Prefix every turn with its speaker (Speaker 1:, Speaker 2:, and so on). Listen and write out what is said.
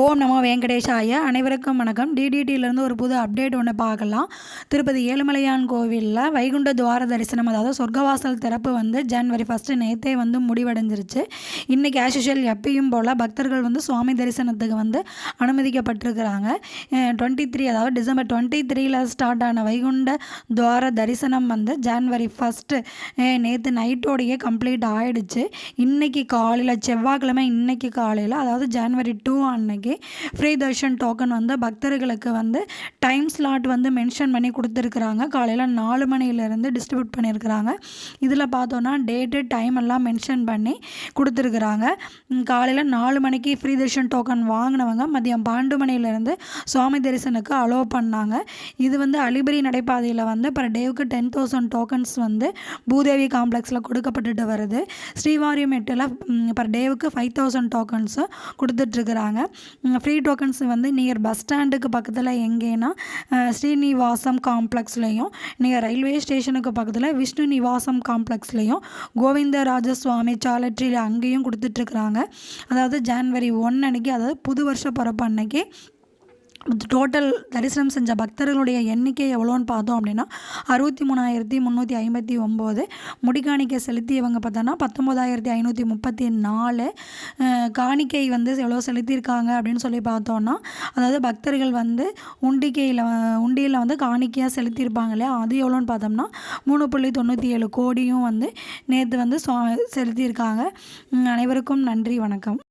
Speaker 1: ஓம் நமோ வெங்கடேஷாய. அனைவருக்கும் வணக்கம். டிடிடியிலேருந்து ஒரு புது அப்டேட் ஒன்று பார்க்கலாம் திருப்பதி ஏழுமலையான் கோவிலில் வைகுண்ட துவார தரிசனம் அதாவது சொர்க்கவாசல் திறப்பு வந்து ஜனவரி ஃபஸ்ட்டு நேற்றே வந்து முடிவடைஞ்சிருச்சு. இன்றைக்கி ஆஷுஷுவல் எப்பயும் போல் பக்தர்கள் வந்து சுவாமி தரிசனத்துக்கு வந்து அனுமதிக்கப்பட்டிருக்கிறாங்க. டுவெண்ட்டி த்ரீ அதாவது டிசம்பர் டுவெண்ட்டி த்ரீல ஸ்டார்ட் ஆன வைகுண்ட துவார தரிசனம் வந்து ஜனவரி ஃபஸ்ட்டு நேற்று நைட்டோடையே கம்ப்ளீட் ஆகிடுச்சு இன்றைக்கி காலையில் செவ்வாய்க்கிழமை இன்றைக்கி காலையில் அதாவது ஜனவரி டூ அன்னைக்கு ஃப்ரீ தர்ஷன் டோக்கன் வந்து பக்தர்களுக்கு வந்து டைம் ஸ்லாட் வந்து மென்ஷன் பண்ணி கொடுத்துருக்குறாங்க. காலையில் நாலு மணிலேருந்து டிஸ்ட்ரிபியூட் பண்ணியிருக்கிறாங்க. இதில் பார்த்தோன்னா டேட்டு டைம் எல்லாம் மென்ஷன் பண்ணி கொடுத்துருக்குறாங்க. காலையில் நாலு மணிக்கு ஃப்ரீ தர்ஷன் டோக்கன் வாங்கினவங்க மதியம் பன்னெண்டு மணிலேருந்து சுவாமி தரிசனுக்கு அலோவ் பண்ணாங்க. இது வந்து அலிபரி நடைபாதையில் வந்து பர் டேவுக்கு டென் தௌசண்ட் டோக்கன்ஸ் வந்து பூதேவி காம்ப்ளெக்ஸில் கொடுக்கப்பட்டுட்டு வருது. ஸ்ரீவாரிமெட்டில் பர் டேவுக்கு ஃபைவ் தௌசண்ட் டோக்கன்ஸும் கொடுத்துட்ருக்குறாங்க ஃப்ரீ டோக்கன்ஸ் வந்து நியர் பஸ் ஸ்டாண்டுக்கு பக்கத்தில் எங்கேன்னா ஸ்ரீநிவாசம் ஸ்ரீனிவாசம் காம்ப்ளெக்ஸ்லேயும் நியர் ரயில்வே ஸ்டேஷனுக்கு பக்கத்தில் விஷ்ணு நிவாசம் காம்ப்ளெக்ஸ்லேயும் கோவிந்தராஜ சுவாமி சாலட்ரியில் அங்கேயும் கொடுத்துட்ருக்குறாங்க அதாவது ஜான்வரி ஒன் அன்னைக்கு அதாவது புது வருஷ பிறப்பு அன்னைக்கு டோட்டல் தரிசனம் செஞ்ச பக்தர்களுடைய எண்ணிக்கை எவ்வளோன்னு பார்த்தோம் அப்படின்னா அறுபத்தி மூணாயிரத்தி முந்நூற்றி ஐம்பத்தி ஒம்பது. முடிக்காணிக்கை செலுத்தியவங்க பார்த்தோன்னா பத்தொம்போதாயிரத்தி ஐநூற்றி முப்பத்தி நாலு. காணிக்கை வந்து எவ்வளோ செலுத்தியிருக்காங்க அப்படின்னு சொல்லி பார்த்தோன்னா அதாவது பக்தர்கள் வந்து உண்டிக்கையில் உண்டியில் வந்து காணிக்கையாக செலுத்தியிருப்பாங்க இல்லையா? அது எவ்வளோன்னு பார்த்தோம்னா மூணு புள்ளி தொண்ணூற்றி ஏழு கோடியும் வந்து நேற்று வந்து சுவா- செலுத்தியிருக்காங்க. அனைவருக்கும் நன்றி வணக்கம்.